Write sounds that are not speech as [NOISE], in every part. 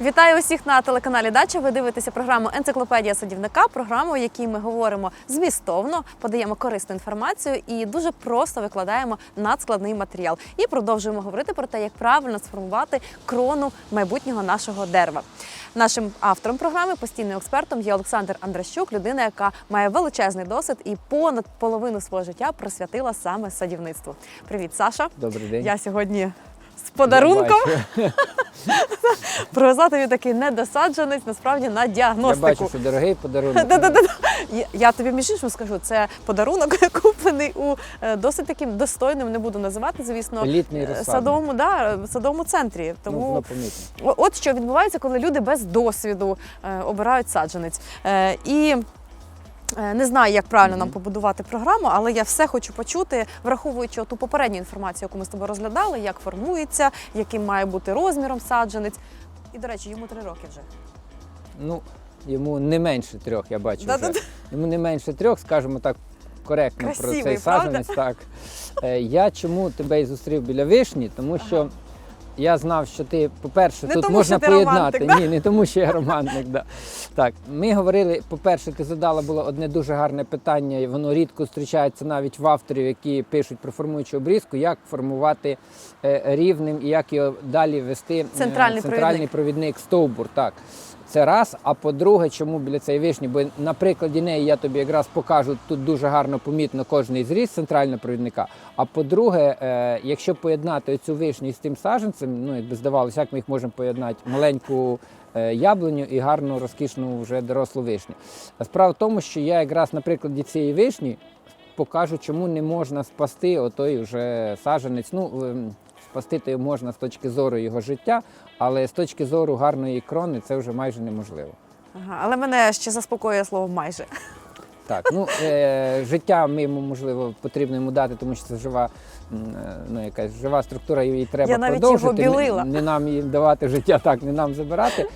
Вітаю усіх на телеканалі Дача. Ви дивитеся програму Енциклопедія садівника, програму, в якій ми говоримо змістовно, подаємо корисну інформацію і дуже просто викладаємо надскладний матеріал. І продовжуємо говорити про те, як правильно сформувати крону майбутнього нашого дерева. Нашим автором програми, постійним експертом, є Олександр Андращук, людина, яка має величезний досвід і понад половину свого життя присвятила саме садівництву. Привіт, Саша! Добрий день. Я сьогодні з подарунком. Я [LAUGHS] Привезла тобі такий недосадженець, насправді на я діагностику. бачу, що дорогий подарунок. [LAUGHS] Я- Я тобі між іншим скажу, це подарунок [LAUGHS] куплений у е, досить таким достойним, не буду називати, звісно, е, садовому, да, садовому центрі. Ну, Тому помітно. От що відбувається, коли люди без досвіду е, обирають саджанець. І не знаю, як правильно нам побудувати програму, але я все хочу почути, враховуючи ту попередню інформацію, яку ми з тобою розглядали, як формується, яким має бути розміром саджанець. І, до речі, йому три роки вже. Ну, йому не менше трьох, я бачу. Вже. Йому не менше трьох, скажімо так, коректно Красивий, про цей правда? саджанець. Так. Е, Я чому тебе і зустрів біля вишні, тому що. Ага. Я знав, що ти, по-перше, тут тому, можна що ти поєднати. романтик, да? Ні, не тому, що я [LAUGHS] романтик. Да. Так, ми говорили, по-перше, ти задала було одне дуже гарне питання, і воно рідко зустрічається навіть в авторів, які пишуть про формуючу обрізку, як формувати е, рівним і як його далі вести е, Центральний центральний провідник стовбур. Так. Це раз. А по-друге, чому біля цієї вишні? Бо на прикладі неї я тобі якраз покажу тут дуже гарно помітно кожний зріз центрального провідника. А по-друге, е, якщо поєднати цю вишню з тим саджанцем, ну якби здавалося, як ми їх можемо поєднати маленьку е, яблуню і гарну розкішну вже дорослу вишню. Справа в тому, що я якраз на прикладі цієї вишні покажу, чому не можна спасти отой вже саджанець. Ну, ем, спасти можна з точки зору його життя, але з точки зору гарної крони це вже майже неможливо. Ага, але мене ще заспокоює слово майже. Так, ну е, життя ми йому можливо потрібно йому дати, тому що це жива, е, ну якась жива структура, її треба Я навіть продовжити. його білила. Не, не нам їм давати життя, так не нам забирати.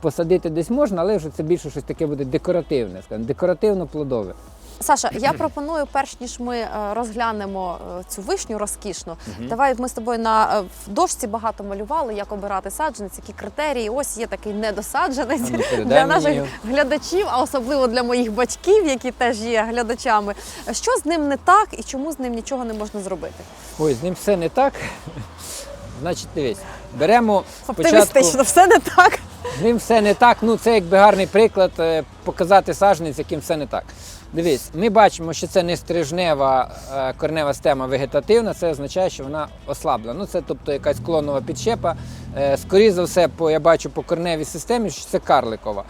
Посадити десь можна, але вже це більше щось таке буде декоративне, скажімо, декоративно-плодове. Саша, я пропоную, перш ніж ми е, розглянемо е, цю вишню розкішну, давай ми з тобою на е, дошці багато малювали, як обирати саджанець, які критерії. Ось є такий недосадженець ну, для наших його. глядачів, а особливо для моїх батьків, які теж є глядачами. Що з ним не так і чому з ним нічого не можна зробити? Ой, з ним все не так. Значить, дивись, беремо спочатку. Оптимістично, все не так. З ним все не так. Ну, це якби гарний приклад показати саджанець, яким все не так. Дивись, ми бачимо, що це не стрижнева е, коренева система вегетативна, це означає, що вона ослабла. Ну, це тобто якась клонова підщепа. Е, Скоріше за все, я бачу по кореневій системі, що це карликова.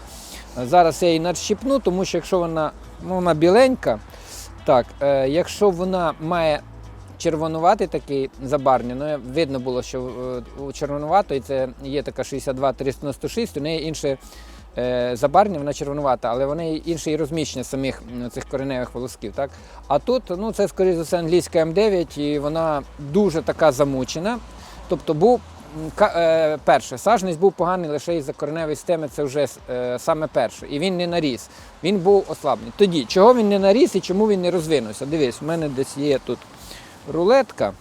Е, Зараз я її надщипну, тому що якщо вона, ну, вона біленька, так, якщо вона має червонуватий такий забарвлення, ну видно було, що у червонуватої це є така 62-396, у неї інше забарвлення, вона червонувата, але вони інше і розміщення самих цих кореневих волосків. Так? А тут ну, це, скоріше за все, англійська М9, і вона дуже така замучена. Тобто був е, перше, сажність був поганий лише із-за кореневої системи, це вже е, саме перше. І він не наріс. Він був ослаблений. Тоді, чого він не наріс і чому він не розвинувся? Дивись, в мене десь є тут рулетка.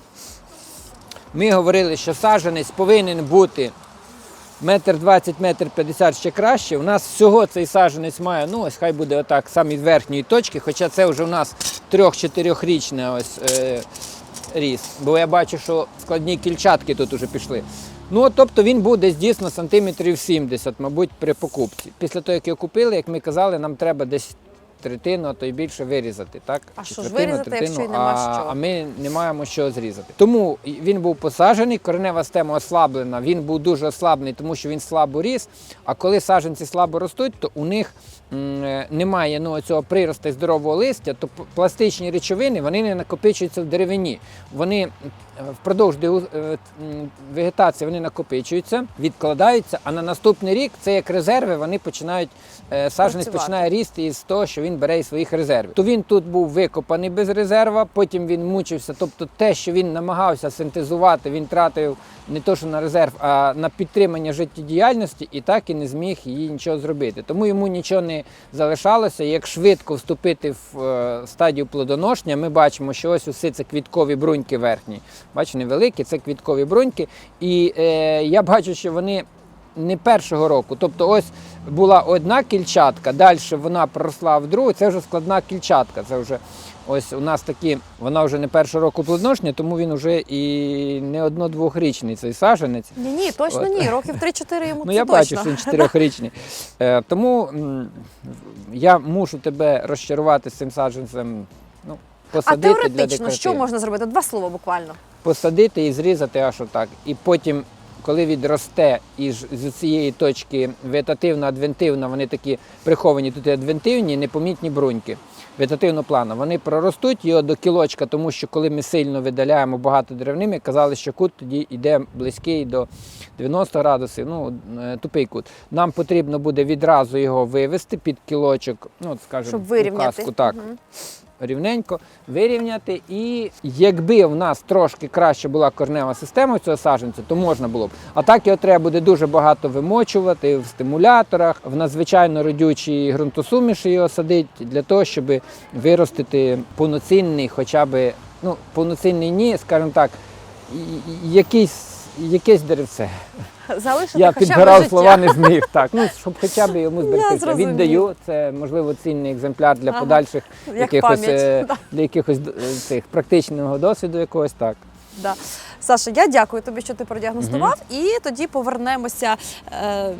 Ми говорили, що саджанець повинен бути метр 20, метр 50 ще краще. У нас всього цей саджанець має, ну ось хай буде отак, саме від верхньої точки, хоча це вже у нас 3-4-річний ось е, ріс. Бо я бачу, що складні кільчатки тут уже пішли. Ну, тобто він буде дійсно сантиметрів 70, мабуть, при покупці. Після того, як його купили, як ми казали, нам треба десь третину, а то й більше вирізати. Так? А що ж вирізати, якщо й нема а, що? а ми не маємо що зрізати. Тому він був посаджений, коренева система ослаблена. Він був дуже ослаблений, тому що він слабо ріс. А коли саджанці слабо ростуть, то у них е, немає ну, цього приросту здорового листя, то пластичні речовини вони не накопичуються в деревині. Вони впродовж е, вегетації вони накопичуються, відкладаються, а на наступний рік це як резерви, вони починають е, саджанець починає ріст із того, що він бере із своїх резервів. То він тут був викопаний без резерва, потім він мучився. Тобто те, що він намагався синтезувати, він тратив не то, що на резерв, а на підтримання життєдіяльності, і так і не зміг її нічого зробити. Тому йому нічого не залишалося. Як швидко вступити в е, стадію плодоношення, ми бачимо, що ось усе це квіткові бруньки верхні. Бачите, невеликі, це квіткові бруньки. І е, я бачу, що вони не першого року. Тобто, ось була одна кільчатка, далі вона проросла в другу. Це вже складна кільчатка. Це вже ось у нас такі, вона вже не першого року плодоношення, тому він вже і не одно-двохрічний цей саджанець. Ні, ні, точно От. ні. Років 3-4 йому Ну це я точно. бачу, що він чотирьохрічний. Е, тому м, я мушу тебе розчарувати з цим саджанцем. Ну, А посадити для теоретично, що можна зробити? Два слова буквально. Посадити і зрізати аж отак. І потім, коли відросте і з цієї точки вегетативна, адвентивна, вони такі приховані тут і адвентивні, непомітні бруньки. Вегетативного плану. Вони проростуть його до кілочка, тому що коли ми сильно видаляємо багато деревними, казали, що кут тоді йде близький до 90 градусів, ну е, тупий кут. Нам потрібно буде відразу його вивести під кілочок, ну скажімо, Щоб вирівняти. указку, так Мгм. Рівненько вирівняти. І якби в нас трошки краще була корнева система цього саджанця, то можна було б. А так його треба буде дуже багато вимочувати в стимуляторах, в надзвичайно родючій ґрунтосуміші його садити для того, щоб виростити повноцінний, хоча б ну, повноцінний ні, скажімо так, якийсь. Якесь деревце. Залишити Я хоча підбирав слова, не зміг. Так, ну щоб хоча б йому зберегтися. Віддаю. Це можливо цінний екземпляр для Ага. подальших Як якихось, пам'ять. е, для якихось е, цих практичного досвіду якогось так. Да. Саша, я дякую тобі, що ти продіагностував, і тоді повернемося е,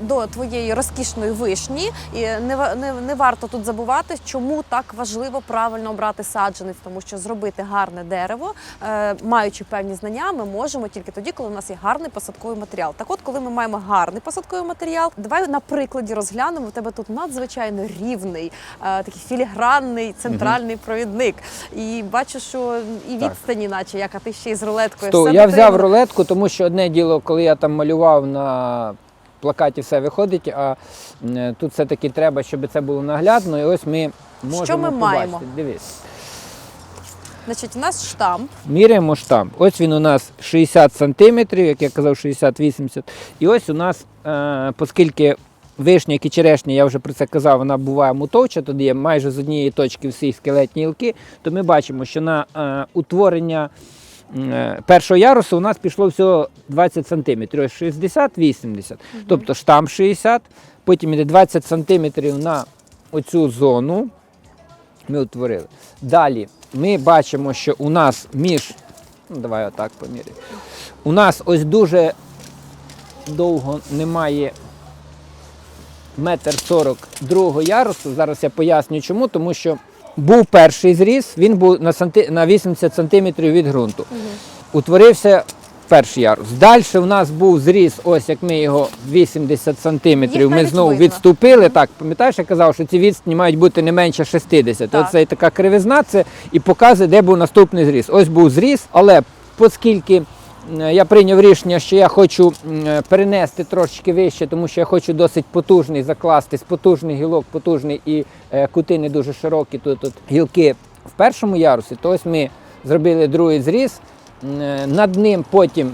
до твоєї розкішної вишні. І не, не, не варто тут забувати, чому так важливо правильно обрати саджанець, тому що зробити гарне дерево, е, маючи певні знання, ми можемо тільки тоді, коли у нас є гарний посадковий матеріал. Так от, коли ми маємо гарний посадковий матеріал, давай на прикладі розглянемо. У тебе тут надзвичайно рівний, е, такий філігранний центральний провідник. І бачу, що і Так. відстані, наче як, а ти ще й з рулеткою. То все я взяв рулетку, тому що одне діло, коли я там малював на плакаті, все виходить, а е, тут все-таки треба, щоб це було наглядно. І ось ми можемо ми побачити. маємо? Дивись. Значить, у нас штамп. Міряємо штамп. Ось він у нас 60 сантиметрів, як я казав, 60-80. І ось у нас, е, оскільки вишня, як і черешня, я вже про це казав, вона буває мутовча, тоді є майже з однієї точки всі скелетні гілки, то ми бачимо, що на е, утворення першого ярусу у нас пішло всього 20 сантиметрів, ось 60-80. Тобто штамп 60, потім йде 20 сантиметрів на оцю зону ми утворили. Далі ми бачимо, що у нас між. Ну, давай отак поміряємо. У нас ось дуже довго немає метр сорок другого ярусу. Зараз я поясню чому, тому що був перший зріз, він був на, санти... на 80 сантиметрів від ґрунту. Утворився перший ярус. Далі у нас був зріз, ось як ми його 80 сантиметрів. Ми знову видно. відступили. Так, пам'ятаєш, я казав, що ці відстані мають бути не менше 60. Так. Оце така кривизна, це і показує, де був наступний зріз. Ось був зріз, але оскільки я прийняв рішення, що я хочу е, перенести трошечки вище, тому що я хочу досить потужний закласти, потужний гілок, потужний і е, кути не дуже широкі. Тут, тут гілки в першому ярусі, то ось ми зробили другий зріз. Е, Над ним потім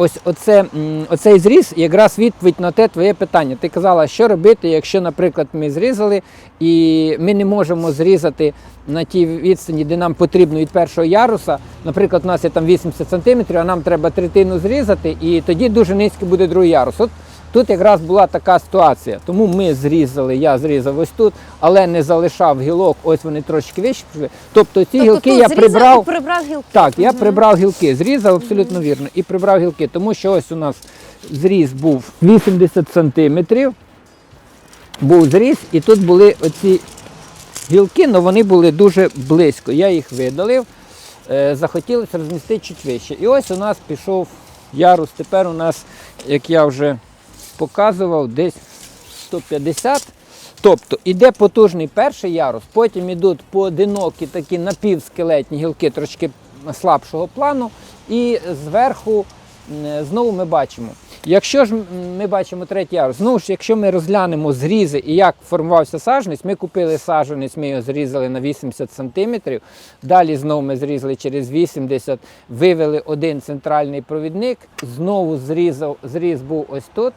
Ось оце, оцей зріз якраз відповідь на те твоє питання. Ти казала, що робити, якщо, наприклад, ми зрізали і ми не можемо зрізати на тій відстані, де нам потрібно від першого яруса. Наприклад, у нас є там 80 см, а нам треба третину зрізати, і тоді дуже низький буде другий ярус. От тут якраз була така ситуація. Тому ми зрізали, я зрізав ось тут, але не залишав гілок, ось вони трошки вище пішли. Тобто ці тобто гілки я прибрав. прибрав гілки. Так, я Мгм. прибрав гілки, зрізав абсолютно вірно, і прибрав гілки, тому що ось у нас зріз був 80 сантиметрів. Був зріз, і тут були оці гілки, але вони були дуже близько. Я їх видалив. Е, захотілося розмістити чуть вище. І ось у нас пішов ярус. Тепер у нас, як я вже показував, десь 150. Тобто іде потужний перший ярус, потім йдуть поодинокі такі напівскелетні гілки трошки слабшого плану, і зверху знову ми бачимо. Якщо ж ми бачимо третій ярус, знову ж, якщо ми розглянемо зрізи і як формувався саджанець, ми купили саджанець, ми його зрізали на 80 см, далі знову ми зрізали через 80, вивели один центральний провідник, знову зрізав, зріз був ось тут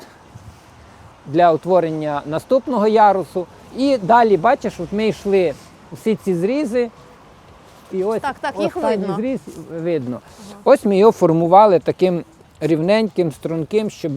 для утворення наступного ярусу. І далі, бачиш, от ми йшли всі ці зрізи. І ось Так, так, їх видно. зріз видно. Ось ми його формували таким рівненьким, струнким, щоб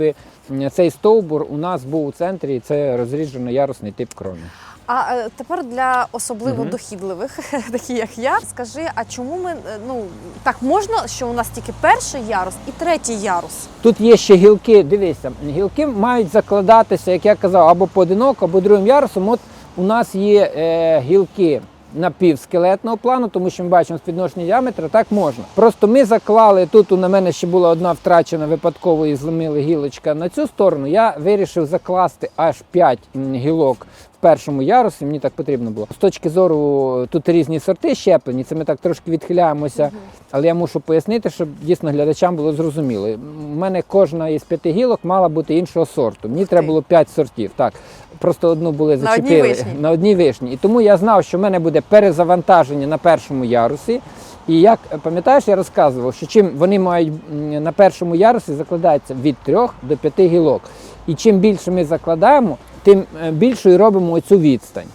цей стовбур у нас був у центрі, і це розріджено ярусний тип крони. А е, тепер для особливо Мгм. дохідливих, [LAUGHS] такі як я, скажи, а чому ми е, ну так можна, що у нас тільки перший ярус і третій ярус? Тут є ще гілки, дивися, гілки мають закладатися, як я казав, або поодиноко, або другим ярусом. От у нас є е, гілки напівскелетного плану, тому що ми бачимо співвідношення діаметра, так можна. Просто ми заклали тут. У на мене ще була одна втрачена випадково і зломили гілочка на цю сторону. Я вирішив закласти аж 5 гілок першому ярусі. Мені так потрібно було. З точки зору тут різні сорти щеплені. Це ми так трошки відхиляємося. Але я мушу пояснити, щоб дійсно глядачам було зрозуміло. У мене кожна із п'яти гілок мала бути іншого сорту. Мені треба було п'ять сортів. Так, просто одну були зачепили на одній вишні. І тому я знав, що в мене буде перезавантаження на першому ярусі. І як пам'ятаєш, я розказував, що чим вони мають на першому ярусі закладається від трьох до п'яти гілок. І чим більше ми закладаємо, тим е, більшою робимо цю відстань.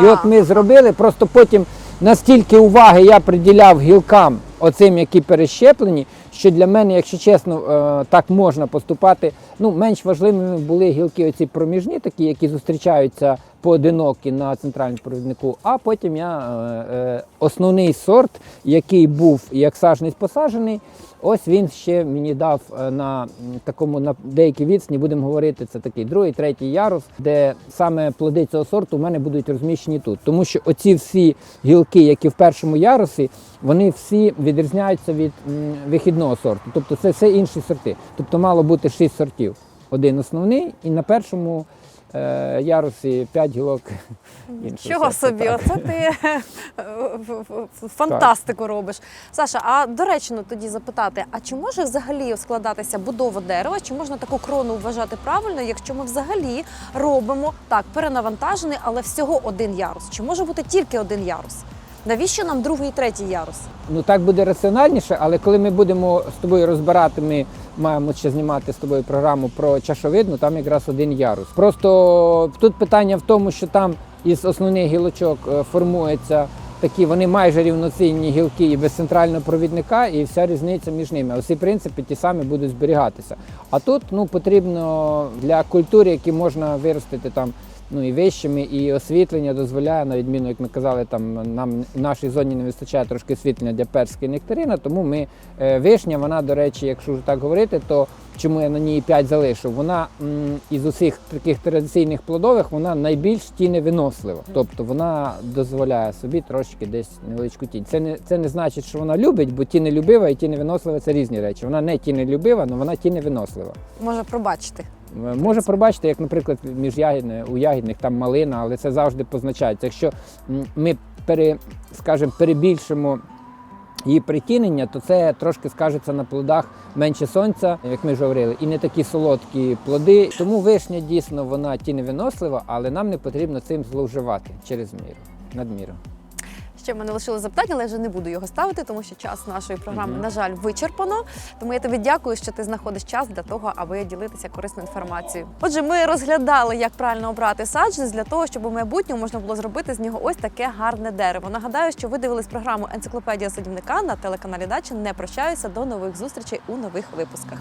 І от ми зробили, просто потім настільки уваги я приділяв гілкам, оцим, які перещеплені, що для мене, якщо чесно, е, так можна поступати. Ну, менш важливими були гілки, оці проміжні, такі, які зустрічаються поодинокі на центральному провіднику. А потім я е, е, основний сорт, який був як сажений посаджений, ось він ще мені дав на такому на деякій відстані, будемо говорити, це такий другий, третій ярус, де саме плоди цього сорту у мене будуть розміщені тут. Тому що оці всі гілки, які в першому ярусі, вони всі відрізняються від м, вихідного сорту. Тобто це все інші сорти. Тобто мало бути шість сортів. Один основний, і на першому е, ярусі п'ять гілок. іншого Чого собі, так. оце ти е, фантастику робиш. Саша, а доречно тоді запитати: а чи може взагалі складатися будова дерева? Чи можна таку крону вважати правильно, якщо ми взагалі робимо так перенавантажений, але всього один ярус? Чи може бути тільки один ярус? Навіщо нам другий і третій ярус? Ну так буде раціональніше, але коли ми будемо з тобою розбирати, ми маємо ще знімати з тобою програму про чашовидну, там якраз один ярус. Просто тут питання в тому, що там із основних гілочок е, формуються такі, вони майже рівноцінні гілки і без центрального провідника, і вся різниця між ними. А всі принципи ті самі будуть зберігатися. А тут ну, потрібно для культури, які можна виростити там ну і вищими, і освітлення дозволяє, на відміну, як ми казали, там нам в нашій зоні не вистачає трошки освітлення для перської нектарина, тому ми е, вишня, вона, до речі, якщо вже так говорити, то чому я на ній 5 залишив? Вона м, із усіх таких традиційних плодових вона найбільш тіневинослива. Тобто вона дозволяє собі трошки десь невеличку тінь. Це не це не значить, що вона любить, бо тінелюбива і тіневинослива це різні речі. Вона не тінелюбива, але вона тіневинослива. Може пробачити. Може пробачити, як, наприклад, між ягідне, у ягідних там малина, але це завжди позначається. Якщо ми пере, скажімо, перебільшимо її притінення, то це трошки скажеться на плодах менше сонця, як ми вже говорили, і не такі солодкі плоди. Тому вишня дійсно вона тіневинослива, але нам не потрібно цим зловживати через міру, надміру. Ще в мене лишили запитання, але я вже не буду його ставити, тому що час нашої програми, Мгм. на жаль, вичерпано. Тому я тобі дякую, що ти знаходиш час для того, аби ділитися корисною інформацією. Отже, ми розглядали, як правильно обрати саджанець для того, щоб у майбутньому можна було зробити з нього ось таке гарне дерево. Нагадаю, що ви дивились програму Енциклопедія садівника на телеканалі Дача. Не прощаюся до нових зустрічей у нових випусках.